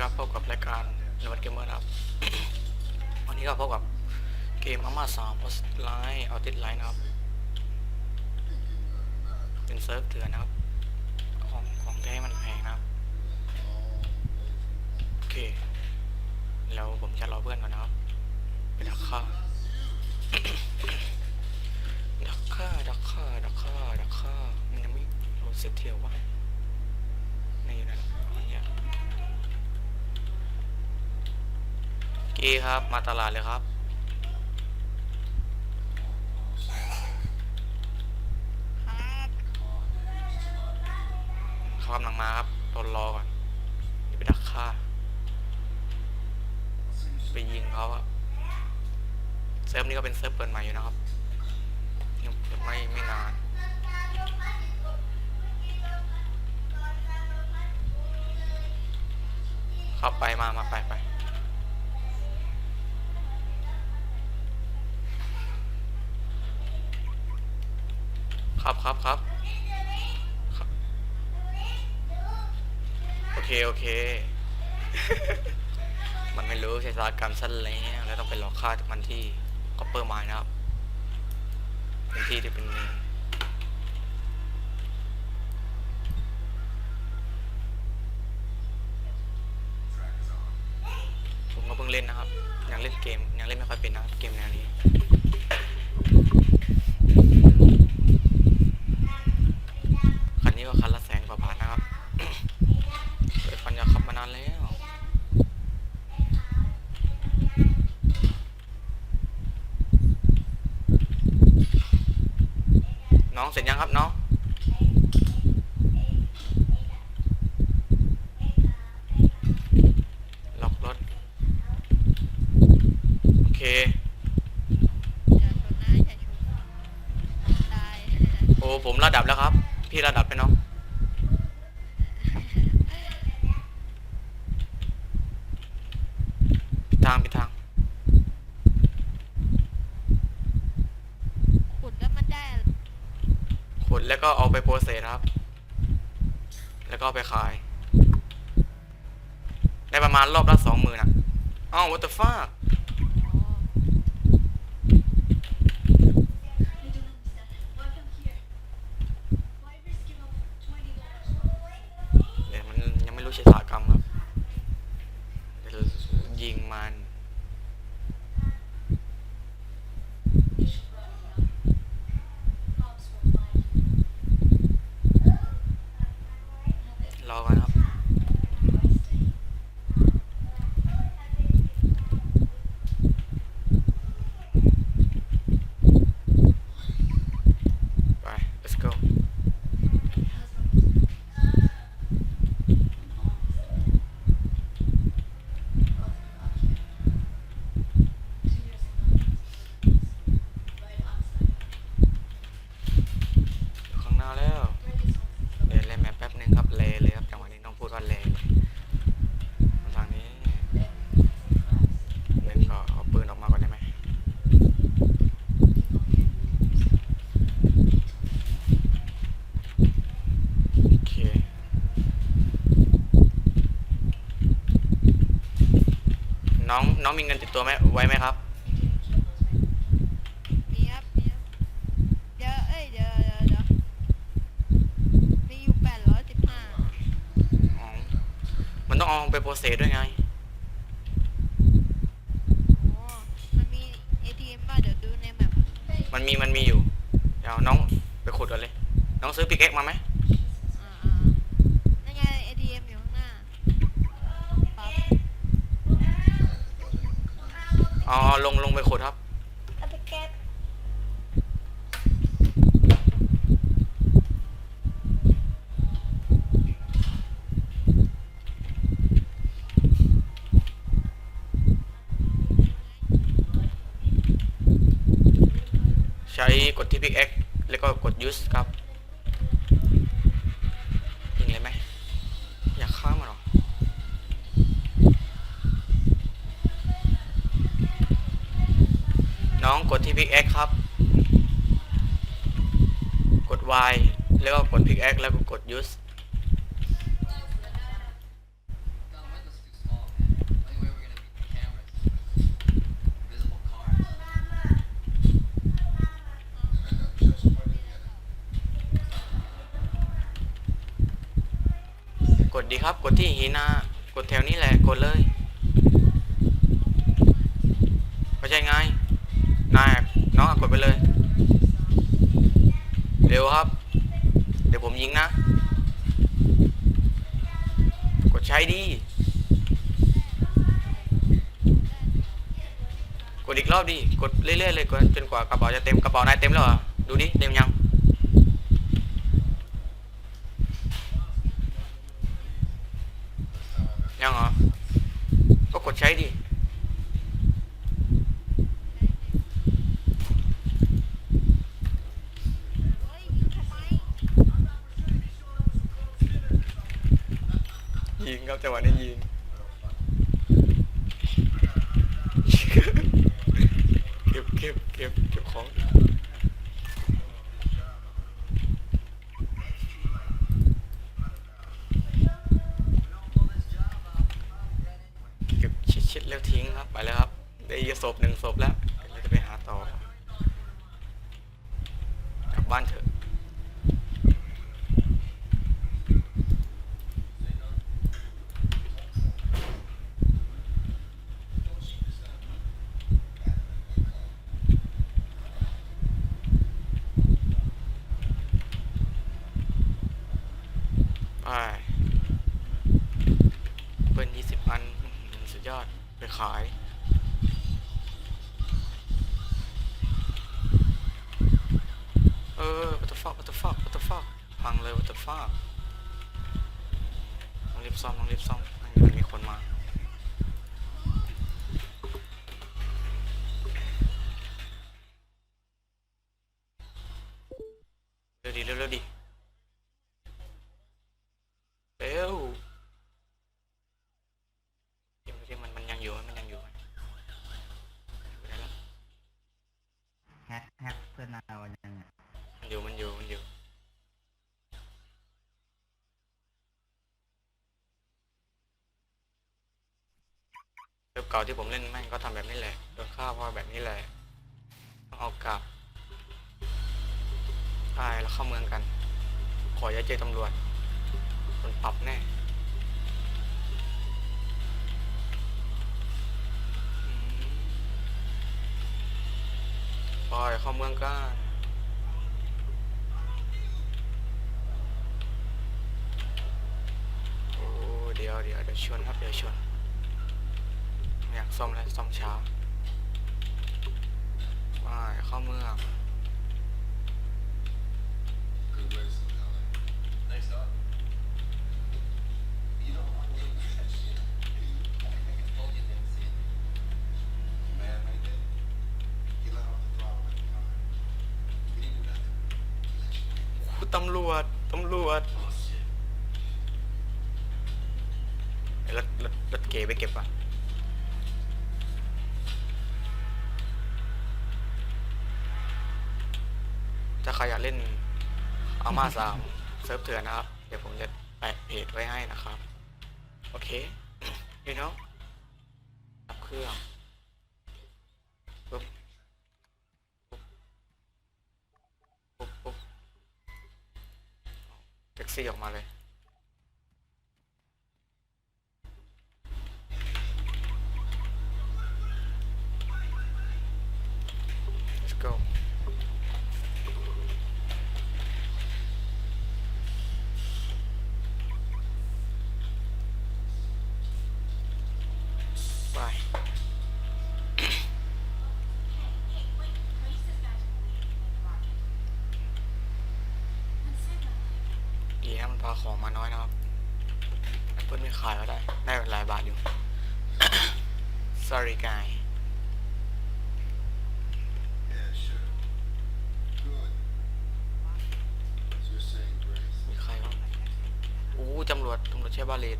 ครับพบกับรายการนวัดเกมเมอร์นะครับวันนี้ก็พบกับเกมอาม่าสามออสไลน์ออติสไลน์นะครับเป็นเซิร์ฟเถื่อนนะครับของของแท้มันแพงนะครับโอเคแล้วผมจะรอเพื่อนก่อนนะครับ ไปดักฆ่า กี้ครับมาตลาดเลยครับ เขากำลังมาครับทนรอก่อนเดี๋ยวไปดักฆ่า ไปยิงเขาครับ เซิร์ฟนี้ก็เป็นเซิร์ฟเปิดใหม่อยู่นะครับยังไม่ไม่นานเข้าไปมามาไปไป ครับครับครับครับ โอเคโอเค มันไม่รู้ใช้สารกรรมสั้นแล้วแล้วต้องไปหลอกฆ่ามันที่คอปเปอร์ไมนะครับเป็นที่ที่เป็นเมืองผมก็เพิ่งเล่นนะครับ ยังเล่นเกม ยังเล่นไม่ค่อยเป็นนะเกมแนวนี้นี้ก็คันละแสนกว่าบาทนะครับ เคยฟันอยากขับมานานแล้ว น้อง เสร็จยังครับน้องล็อกรถ โอเคอย่าชนนะอย่าชนตายโอ้ผมระดับแล้วครับ พี่ระดับไปน้อง ปิดทางปิดทาง ขุดแล้วมันได้อะไร ขุ ดแล้วก็เอาไปโปรเซสครับ แล้วก็ไปขาย ได้ประมาณรอบละสองหมื่นอะอ้าว what the fuck go น้องน้องมีเงินติดตัวไหมไว้ไหมครับ มีครับมีครับเดี๋ยวเอ้ยเดี๋ยวเดี๋ยวเดี๋ยวมีอยู่แปดร้อยสิบห้าอ๋อ มันต้องเอาไปโปรเซสด้วยไง อ๋อมันมี ATM ป่ะเดี๋ยวดูในแมปมันมีมันมีอยู่ เดี๋ยวน้องไปขุดกันเลย น้องซื้อปิกเอ็กมาไหม อ่าอ่านั่นไง ATM อยู่ข้างหน้าปั๊บ อ๋อลงลงไปขุดครับ เอาไปเก็บใช้กดที่พิกเอ็กแล้วก็กด use ครับยิงเลยไหม อยากฆ่ามันเหรอ กดที่พิกแอคครับ กด Y แล้วก็กดพิกแอคแล้วก็กด use กดดีครับ กดที่หินากดแถวนี้แหละ กดเลยเข้าใจไง นายน้องอะกดไป เลย เร็วครับ เดี๋ยวผมยิงนะ กดใช้ดี กดอีกรอบดิ กดเรื่อยๆเลยกดจนกว่ากระเป๋าจะเต็ม กระเป๋านายเต็มแล้วเหรอ ดูดิ เต็มยัง ยังเหรอ ก็กดใช้ดิ เฮ้ยยิงทำไม ยิงครับจังหวะนี้ยิง เก็บ เก็บเก็บของ เก็บชิดๆแล้วทิ้งครับ ไปแล้วครับ ได้อีกศพหนึ่งศพแล้วเดี๋ยวเราจะไปหาต่อกลับบ้านเถอะ ไปเปิ้ลยี่สิบอันอื้อหือสุด ยอดไปขาย เออ what the fuck what the fuck what the fuck พังเลย what the fuck ต้องรีบซ่อมต้องรีบซ่อมไม่งั้นมีคนมาเร็วดิเร็วเร็วดิ เว็บเก่าที่ผมเล่นแม่งก็ทำแบบนี้แหละโดนฆ่าเพราะแบบนี้แหละต้องเอากลับใช่แล้วเข้าเมืองกัน ขออย่าเจอตำรวจโดนปรับแน่ปล่อยเข้าเมืองกันโอ้เดี๋ยวเดี๋ยวเดี๋ยวชวนครับเดี๋ยวชวน ซ่อมแล้วซ่อมช้าไปเข้าเมือง Good race, Nice dog. You know, I did that shit. I told you didn't see it. Man, right there. He let off the throttle like a car. He didn't do nothing. He let you คุณตำรวจ ตำรวจ Oh shit. ไอ้รถรถรถเก๋ไปเก็บอะ ถ้า ใครอยากเล่นอาม่าสามเซิร์ฟเถื่อนนะครับ เดี๋ยวผมจะแปะเพจไว้ให้นะครับ โอเค you know ดับเครื่องปุ๊บปุ๊บปุ๊บแท็กซี่ออกมาเลย พาของมาน้อยนะครับแอปเปิลไม่ขายก็ได้ ได้หลายบาทอยู่ sorry guy Yeah, sure. Good. So you're saying grace? มีใครบ้างโอ้ตำรวจตำรวจใช้บาเลต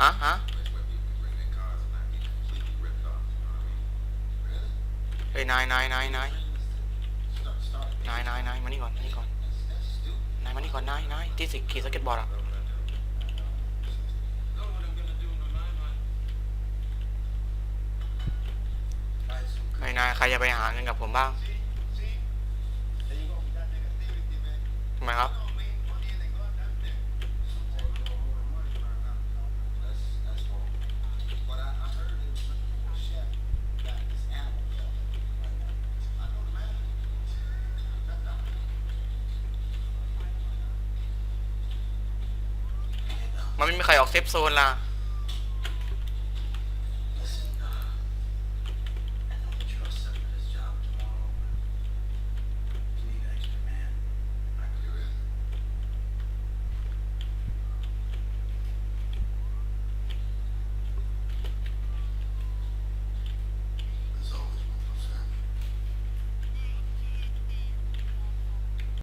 Huh? Huh? Hey, nine, nine, nine, nine. Nine, nine, มานี่ก่อนมานี่ก่อนนายมานี่ก่อนนายนายที่สิขี่สเก็ตบอร์ดอะนายนายใครจะไปหาเงินกับผมบ้างทำไมครับ ไม่มีใครออกเซฟโซนล่ะ